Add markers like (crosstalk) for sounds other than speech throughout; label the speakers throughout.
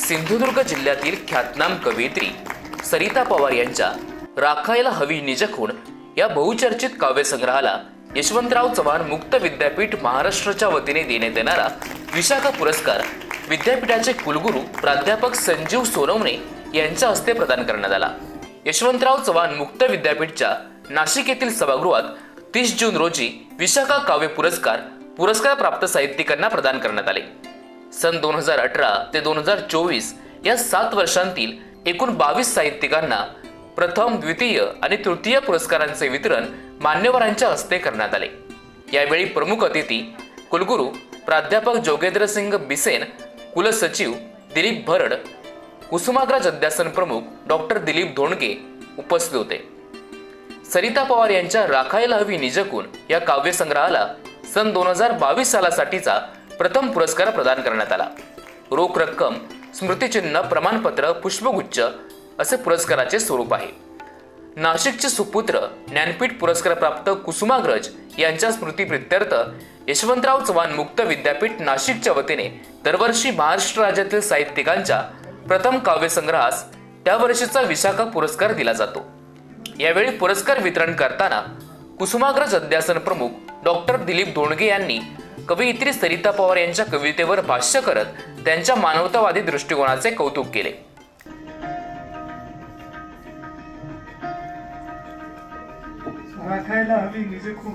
Speaker 1: सिंधुदुर्ग जिल्ह्यातील ख्यातनाम कवयित्री सरिता पवार यांच्या राखायला हवी निज खूण या बहुचर्चित काव्यसंग्रहाला यशवंतराव चव्हाण मुक्त विद्यापीठ महाराष्ट्राच्या वतीने देण्यात येणारा विशाखा पुरस्कार विद्यापीठाचे कुलगुरू प्राध्यापक संजीव सोनवणे यांच्या हस्ते प्रदान करण्यात आला. यशवंतराव चव्हाण मुक्त विद्यापीठच्या नाशिक येथील सभागृहात तीस जून रोजी विशाखा काव्य पुरस्कार पुरस्कार प्राप्त साहित्यिकांना प्रदान करण्यात आले. सन दोन हजार अठरा ते दोन हजार चोवीस या सात वर्षांतील एकूण बावीस साहित्यिकांना प्रथम द्वितीय आणि तृतीय पुरस्कारांचे वितरण मान्यवरांच्या हस्ते करण्यात आले. यावेळी प्रमुख अतिथी कुलगुरू प्राध्यापक जोगेंद्र सिंग बिसेन कुलसचिव दिलीप भरड कुसुमाग्रज अध्यासन प्रमुख डॉक्टर दिलीप धोंडगे उपस्थित होते. सरिता पवार यांच्या राखायला हवी निजकून या काव्यसंग्रहाला सन दोन हजार बावीस सालासाठीचा प्रथम पुरस्कार प्रदान करण्यात आला. रोख रक्कम स्मृतिचिन्ह प्रमाणपत्र पुष्पगुच्छ असे पुरस्काराचे स्वरूप आहे. नाशिकचे सुपुत्र ज्ञानपीठ पुरस्कार प्राप्त कुसुमाग्रज यांच्या स्मृतीप्रित्यर्थ यशवंतराव चव्हाण मुक्त विद्यापीठ नाशिकच्या वतीने दरवर्षी महाराष्ट्र राज्यातील साहित्यिकांच्या प्रथम काव्यसंग्रहास त्या वर्षीचा विशाखा पुरस्कार दिला जातो. यावेळी पुरस्कार वितरण करताना कुसुमाग्रज अध्यासन प्रमुख डॉक्टर दिलीप धोंडगे यांनी कवयित्री सरिता पवार यांच्या कवितेवर भाष्य करत त्यांच्या मानवतावादी दृष्टिकोनाचे कौतुक केले.
Speaker 2: राखायला हवी निज खून.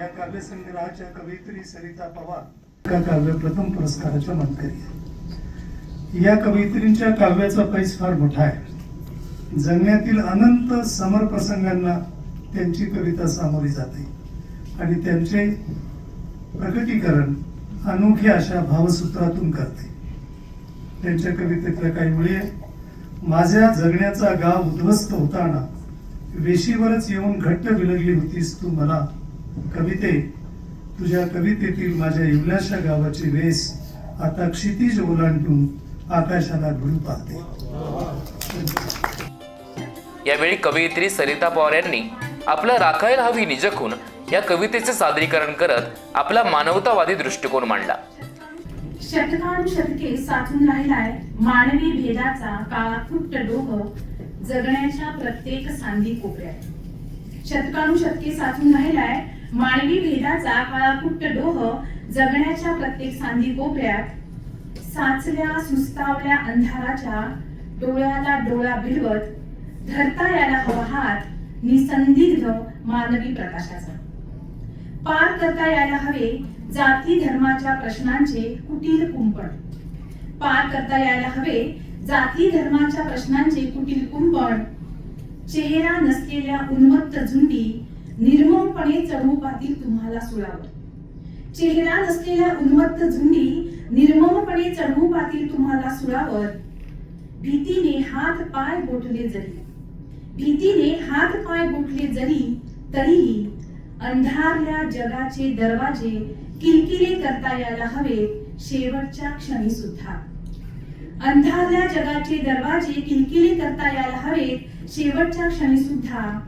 Speaker 2: या काव्यसंग्रहाच्या कवयित्री सरिता पवार का काव्य प्रथम पुरस्काराच्या मानकरी या कवयित्रींच्या काव्याचा पैस फार मोठा आहे. जगण्यातील अनंत समर प्रसंगांना त्यांची कविता सामोरी जाते आणि त्यांचे प्रकटीकरण अनोख्या अशा भावसूत्रातून करते. त्यांच्या कवितेतल्या काही मुळे माझ्या जगण्याचा गाव उद्ध्वस्त होताना वेशीवरच येऊन घट्ट विलगली होतीस तू मला. कविते तुझ्या कवितेतील माझ्या इवल्याशा गावाची वेस आता क्षितिज ओलांडून आकाशाला भिडू पाहते.
Speaker 1: यावेळी कवयित्री सरिता पवार यांनी आपलं राखायला हवी निजखून या कवितेचे सादरीकरण करत आपला मानवतावादी दृष्टिकोन मांडला.
Speaker 3: शतकानुशतके साचून राहिलाय मानवी भेदाचा काळाकुट्ट डोह जगण्याच्या प्रत्येक सांधी कोपऱ्यात. शतकानुशतके साचून राहिलाय मानवी भेदाचा काळाकुट्ट डोह जगण्याच्या प्रत्येक सांधी कोपऱ्यात. साचल्या सुस्तावल्या अंधाराच्या डोळ्याला डोळा भिडवत धरता यायला हवा हात निसंदिग्ध मानवी प्रकाशाचा. पार करता यायला हवे जाती धर्माच्या प्रश्नांचे कुटील कुंपण. पार करता यायला हवे जाती धर्माच्या प्रश्नांचे कुटील कुंपण. चेहरा नसलेल्या उन्मत्त झुंडी निर्ममपणे चढूपातील तुम्हाला सुळावर चेहरा नसलेल्या उन्मत्त झुंडी निर्ममपणे चढूपातील तुम्हाला सुळावर भीतीने हात पाय गोठले जरी. भीतीने हात पाय गोठले जरी तरीही अंधारल्या जगाचे दरवाजे किलकिले करता यायला हवेत शेवटच्या क्षणी सुद्धा. अंधारल्या जगाचे दरवाजे किलकिले करता यायला हवेत शेवटच्या क्षणी सुद्धा.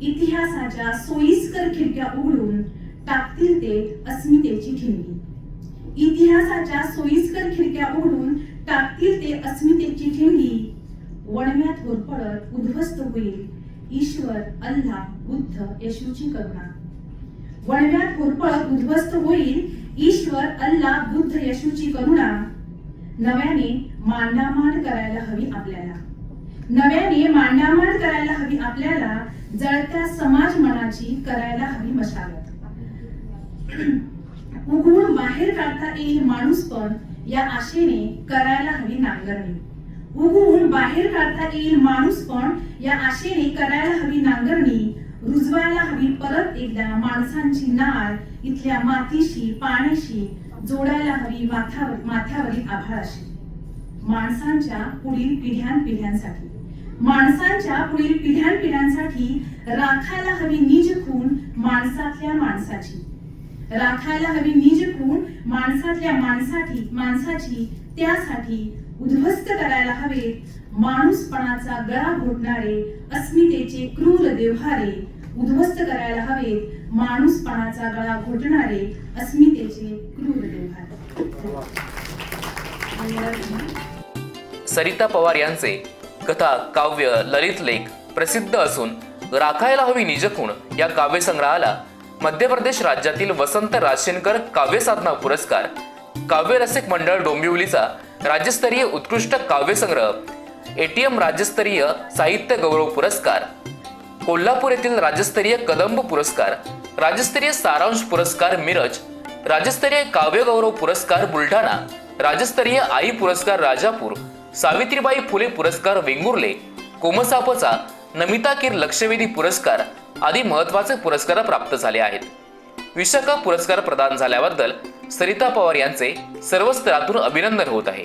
Speaker 3: इतिहासाच्या सोयीस्कर खिडक्या उघडून टाकतील ते अस्मितेची ठिणगी इतिहासाच्या सोयीस्कर खिडक्या उघडून टाकतील ते अस्मितेची ठिणगी वणव्यात होरपळत उद्ध्वस्त होईल ईश्वर अल्लाह बुद्ध येशूची करुणा. वळव्यात होरपळत उद्ध्वस्त होईल ईश्वर अल्ला बुद्ध यशूची करुणा. नव्याने मांडामांड करायला हवी आपल्याला. नव्याने मांडामांड करायला हवी आपल्याला जळत्या समाज मनाची करायला हवी मशागत. (clears throat) उघडून बाहेर काढता येईल माणूस पण या आशेने करायला हवी नांगरणी. उघडून बाहेर काढता येईल माणूस पण या आशेने करायला हवी नांगरणी रुजवायला हवी. परत एकदा माणसांची नाळ इथल्या मातीशी पाण्याशी जोडायला हवी. माथावर माथ्यावरील आभाळाशी. माणसांच्या पुढील पिढ्यान पिढ्यांसाठी माणसांच्या पुढील पिढ्यान पिढ्यांसाठी राखायला हवी निज खून माणसातल्या माणसाची. राखायला हवी निज खून माणसातल्या माणसाठी माणसाची. त्यासाठी उद्ध्वस्त करायला हवे. माणूसपणाचा गळा घोटणारे अस्मितेचे क्रूर देव्हारे उद्ध्वस्त करायला हवेत. माणूसपणाचा गळा घोटणारे अस्मितेचे क्रूर देव्हारे
Speaker 1: सरिता पवार यांचे कथा काव्य ललित लेख प्रसिद्ध असून राखायला हवी निजखूण या काव्यसंग्रहाला मध्य प्रदेश राज्यातील वसंत राशेनकर काव्यसाधना पुरस्कार. काव्यरसिक मंडळ डोंबिवलीचा राज्यस्तरीय उत्कृष्ट काव्यसंग्रह एटीएम राज्यस्तरीय साहित्य गौरव पुरस्कार कोल्हापूर येथील राज्यस्तरीय कदंब पुरस्कार राज्यस्तरीय सारांश पुरस्कार मिरज राज्यस्तरीय काव्य गौरव पुरस्कार बुलढाणा राज्यस्तरीय आई पुरस्कार राजापूर सावित्रीबाई फुले पुरस्कार वेंगुर्ले कोमसापचा नमिता किर लक्षवेधी पुरस्कार आदी महत्त्वाचे पुरस्कार प्राप्त झाले आहेत. विशाखा पुरस्कार प्रदान झाल्याबद्दल सरिता पवार यांचे सर्व स्तरातून अभिनंदन होत आहे.